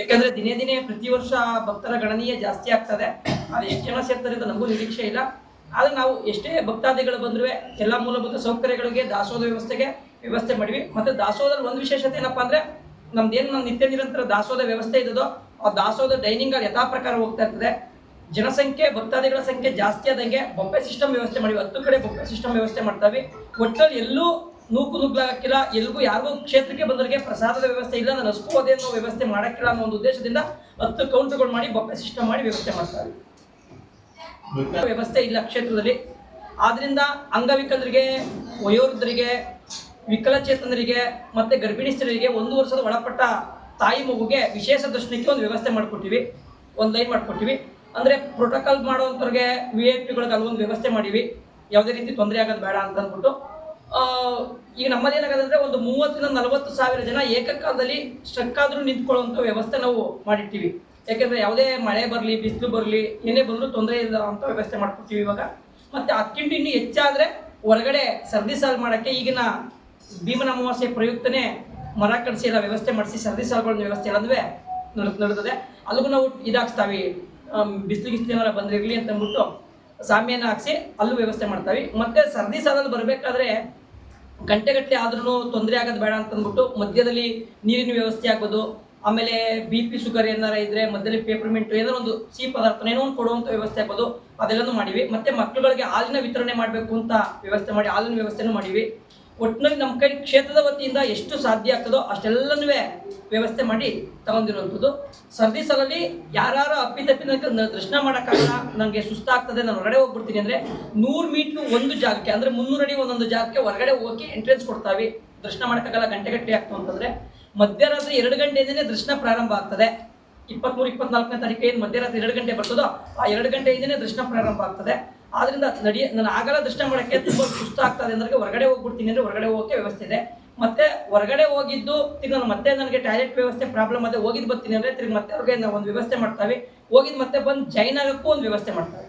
ಯಾಕಂದ್ರೆ ದಿನೇ ದಿನೇ ಪ್ರತಿ ವರ್ಷ ಭಕ್ತರ ಗಣನೀಯ ಜಾಸ್ತಿ ಆಗ್ತದೆ. ಅದು ಎಷ್ಟು ಜನ ಸೇರ್ತಾರೆ ಅಂತ ನಮಗೂ ನಿರೀಕ್ಷೆ ಇಲ್ಲ. ಆದ್ರೆ ನಾವು ಎಷ್ಟೇ ಭಕ್ತಾದಿಗಳು ಬಂದ್ರೆ ಎಲ್ಲ ಮೂಲಭೂತ ಸೌಕರ್ಯಗಳಿಗೆ ದಾಸೋಹ ವ್ಯವಸ್ಥೆಗೆ ವ್ಯವಸ್ಥೆ ಮಾಡಿವಿ. ಮತ್ತೆ ದಾಸೋಹದಲ್ಲಿ ಒಂದು ವಿಶೇಷತೆ ಏನಪ್ಪಾ ಅಂದ್ರೆ, ನಮ್ದೇನು ನಮ್ಮ ನಿತ್ಯ ನಿರಂತರ ದಾಸೋಹದ ವ್ಯವಸ್ಥೆ ಇದ್ದದೋ, ಆ ದಾಸೋಹದ ಡೈನಿಂಗ್ ಅಲ್ಲಿ ಯಥಾ ಪ್ರಕಾರ ಹೋಗ್ತಾ ಇರ್ತದೆ. ಜನಸಂಖ್ಯೆ, ಭಕ್ತಾದಿಗಳ ಸಂಖ್ಯೆ ಜಾಸ್ತಿ ಆದಂಗೆ ಬೊಪ್ಪೆ ಸಿಸ್ಟಮ್ ವ್ಯವಸ್ಥೆ ಮಾಡಿವಿ. ಹತ್ತು ಕಡೆ ಬೊಪ್ಪೆ ಸಿಸ್ಟಮ್ ವ್ಯವಸ್ಥೆ ಮಾಡ್ತಾವೆ. ಒಟ್ಟಲ್ಲಿ ಎಲ್ಲೂ ನೂಕು ನುಗ್ಲಾಕಿಲ್ಲ ಎಲ್ಗೂ ಯಾರಿಗೂ ಕ್ಷೇತ್ರಕ್ಕೆ ಬಂದವರಿಗೆ ಪ್ರಸಾದದ ವ್ಯವಸ್ಥೆ ಇಲ್ಲ ನಾನು ರಸ್ಕೋ ಅನ್ನೋ ವ್ಯವಸ್ಥೆ ಮಾಡಕ್ಕಿಲ್ಲ ಅನ್ನೋ ಒಂದು ಉದ್ದೇಶದಿಂದ ಹತ್ತು ಕೌಂಟರ್ಗಳು ಮಾಡಿ ಬೊಪ್ಪೆ ಸಿಸ್ಟಮ್ ಮಾಡಿ ವ್ಯವಸ್ಥೆ ಮಾಡ್ತಾರೆ. ವ್ಯವಸ್ಥೆ ಇಲ್ಲ ಕ್ಷೇತ್ರದಲ್ಲಿ. ಆದ್ರಿಂದ ಅಂಗವಿಕಲರಿಗೆ ವಯೋವೃದ್ಧರಿಗೆ ವಿಕಲಚೇತನರಿಗೆ ಮತ್ತೆ ಗರ್ಭಿಣಿ ಸ್ತ್ರೀಯರಿಗೆ ಒಂದು ವರ್ಷದ ಒಳಪಟ್ಟ ತಾಯಿ ಮಗುಗೆ ವಿಶೇಷ ದರ್ಶನಕ್ಕೆ ಒಂದು ವ್ಯವಸ್ಥೆ ಮಾಡ್ಕೊಟ್ಟಿವಿ. ಒಂದು ಲೈನ್ ಮಾಡ್ಕೊಟ್ಟಿವಿ. ಅಂದ್ರೆ ಪ್ರೋಟೋಕಾಲ್ ಮಾಡೋಂಥವ್ರಿಗೆ ವಿ ಐ ಪಿಗಳಿಗೆ ಅಲ್ಲೊಂದು ವ್ಯವಸ್ಥೆ ಮಾಡಿವಿ. ಯಾವುದೇ ರೀತಿ ತೊಂದರೆ ಆಗೋದು ಬೇಡ ಅಂತ ಅಂದ್ಬಿಟ್ಟು. ಈಗ ನಮ್ಮಲ್ಲಿ ಏನಾಗೋದಂದ್ರೆ ಒಂದು ಮೂವತ್ತರಿಂದ ನಲವತ್ತು ಸಾವಿರ ಜನ ಏಕಕಾಲದಲ್ಲಿ ಸ್ಟ್ರಕ್ ಆದ್ರೂ ನಿಂತ್ಕೊಳ್ಳುವಂಥ ವ್ಯವಸ್ಥೆ ನಾವು ಮಾಡಿರ್ತೀವಿ. ಯಾಕೆಂದ್ರೆ ಯಾವುದೇ ಮಳೆ ಬರಲಿ, ಬಿಸಿಲು ಬರಲಿ, ಏನೇ ಬಂದರೂ ತೊಂದರೆ ಇಲ್ಲ ಅಂತ ವ್ಯವಸ್ಥೆ ಮಾಡ್ಕೊಡ್ತೀವಿ ಇವಾಗ. ಮತ್ತೆ ಅದಕ್ಕಿಂತ ಇನ್ನೂ ಹೆಚ್ಚಾದ್ರೆ ಹೊರಗಡೆ ಸರ್ದಿ ಸಾಲ್ ಮಾಡೋಕ್ಕೆ ಈಗಿನ ಭೀಮನ ಅಮಾವಾಸ್ಯೆ ಪ್ರಯುಕ್ತನೇ ಮರ ಕಡಿಸಿ ಎಲ್ಲ ವ್ಯವಸ್ಥೆ ಮಾಡಿಸಿ ಸರ್ದಿ ಸಾಲ್ಗಳ ವ್ಯವಸ್ಥೆ ಎಲ್ಲದುವೆ ನಡ್ ನಡೆದಿದೆ. ಅಲ್ಲಿಗೂ ನಾವು ಇದಾಕ್ಸ್ತಾವಿ ಬಿಸಿಲು ಗಿಸ್ಲು ಏನಾರ ಬಂದಿರಲಿ ಅಂತ ಅಂದ್ಬಿಟ್ಟು ಸಾಮ್ಯನ ಹಾಕ್ಸಿ ಅಲ್ಲೂ ವ್ಯವಸ್ಥೆ ಮಾಡ್ತಾವೆ. ಮತ್ತೆ ಸರ್ದಿ ಸಾಲಲ್ಲಿ ಬರಬೇಕಾದ್ರೆ ಗಂಟೆಗಟ್ಟಲೆ ಆದ್ರೂ ತೊಂದರೆ ಆಗೋದು ಬೇಡ ಅಂತ ಅಂದ್ಬಿಟ್ಟು ಮಧ್ಯದಲ್ಲಿ ನೀರಿನ ವ್ಯವಸ್ಥೆ ಆಗೋದು ಆಮೇಲೆ ಬಿ ಪಿ ಶುಗರ್ ಏನಾರ ಇದ್ರೆ ಮಧ್ಯದಲ್ಲಿ ಪೇಪರ್ಮೆಂಟ್ ಏನೋ ಒಂದು ಸಿಹಿ ಪದಾರ್ಥ ಏನೋ ಒಂದು ಕೊಡುವಂಥ ವ್ಯವಸ್ಥೆ ಆಗೋದು ಅದೆಲ್ಲನೂ ಮಾಡಿವಿ. ಮತ್ತೆ ಮಕ್ಕಳುಗಳಿಗೆ ಹಾಲಿನ ವಿತರಣೆ ಮಾಡಬೇಕು ಅಂತ ವ್ಯವಸ್ಥೆ ಮಾಡಿ ಹಾಲಿನ ವ್ಯವಸ್ಥೆನೂ ಮಾಡಿವಿ. ಒಟ್ಟಿನಲ್ಲಿ ನಮ್ಮ ಕೈ ಕ್ಷೇತ್ರದ ವತಿಯಿಂದ ಎಷ್ಟು ಸಾಧ್ಯ ಆಗ್ತದೋ ಅಷ್ಟೆಲ್ಲನೂ ವ್ಯವಸ್ಥೆ ಮಾಡಿ ತಗೊಂಡಿರುವಂಥದ್ದು. ಸರ್ದಿ ಸಲಲ್ಲಿ ಯಾರು ಅಪ್ಪಿತಪ್ಪಿ ನನಗೆ ದರ್ಶನ ಮಾಡೋಕ್ಕಾಗಲ್ಲ ನನಗೆ ಸುಸ್ತಾಗ್ತದೆ, ನಾನು ಹೊರಗಡೆ ಹೋಗ್ಬಿಡ್ತೀನಿ ಅಂದರೆ ನೂರು ಮೀಟ್ರ್ ಒಂದು ಜಾಗಕ್ಕೆ, ಅಂದರೆ ಮುನ್ನೂರು ಅಡಿ ಒಂದೊಂದು ಜಾಗಕ್ಕೆ ಹೊರಗಡೆ ಹೋಗಿ ಎಂಟ್ರೆನ್ಸ್ ಕೊಡ್ತಾವೆ. ದರ್ಶನ ಮಾಡೋಕ್ಕಾಗಲ್ಲ, ಗಂಟೆ ಗಟ್ಟಲೆ ಆಗ್ತು ಅಂತಂದರೆ. ಮಧ್ಯರಾತ್ರಿ ಎರಡು ಗಂಟೆಯಿಂದನೇ ದರ್ಶನ ಪ್ರಾರಂಭ ಆಗ್ತದೆ. ಇಪ್ಪತ್ಮೂರು, ಇಪ್ಪತ್ನಾಲ್ಕನೇ ತಾರೀಕು ಏನು ಮಧ್ಯರಾತ್ರಿ ಎರಡು ಗಂಟೆ ಬರ್ತದೋ, ಆ ಎರಡು ಗಂಟೆಯಿಂದನೇ ದರ್ಶನ ಪ್ರಾರಂಭ ಆಗ್ತದೆ. ಆದ್ರಿಂದ ನಡಿ ನಾನು ಆಗಲ್ಲ ದೃಷ್ಟ ಮಾಡೋಕ್ಕೆ ತುಂಬ ಸುಸ್ತಾಗ್ತದೆ ಅಂದ್ರೆ ಹೊರಗಡೆ ಹೋಗ್ಬಿಡ್ತೀನಿ ಅಂದರೆ ಹೊರಗಡೆ ಹೋಗೋಕೆ ವ್ಯವಸ್ಥೆ ಇದೆ. ಮತ್ತೆ ಹೊರಗಡೆ ಹೋಗಿದ್ದು ತಿರ್ಗಿ ನಾನು ಮತ್ತೆ ನನಗೆ ಟಾಯ್ಲೆಟ್ ವ್ಯವಸ್ಥೆ ಪ್ರಾಬ್ಲಮ್ ಅದೇ ಹೋಗಿದ್ದು ಬರ್ತೀನಿ ಅಂದರೆ ತಿರ್ಗಿ ಮತ್ತೆ ಅವ್ರಿಗೆ ಒಂದು ವ್ಯವಸ್ಥೆ ಮಾಡ್ತಾವೆ. ಹೋಗಿದ್ದು ಮತ್ತೆ ಬಂದು ಜೈನ್ ಆಗಕ್ಕೂ ಒಂದು ವ್ಯವಸ್ಥೆ ಮಾಡ್ತಾರೆ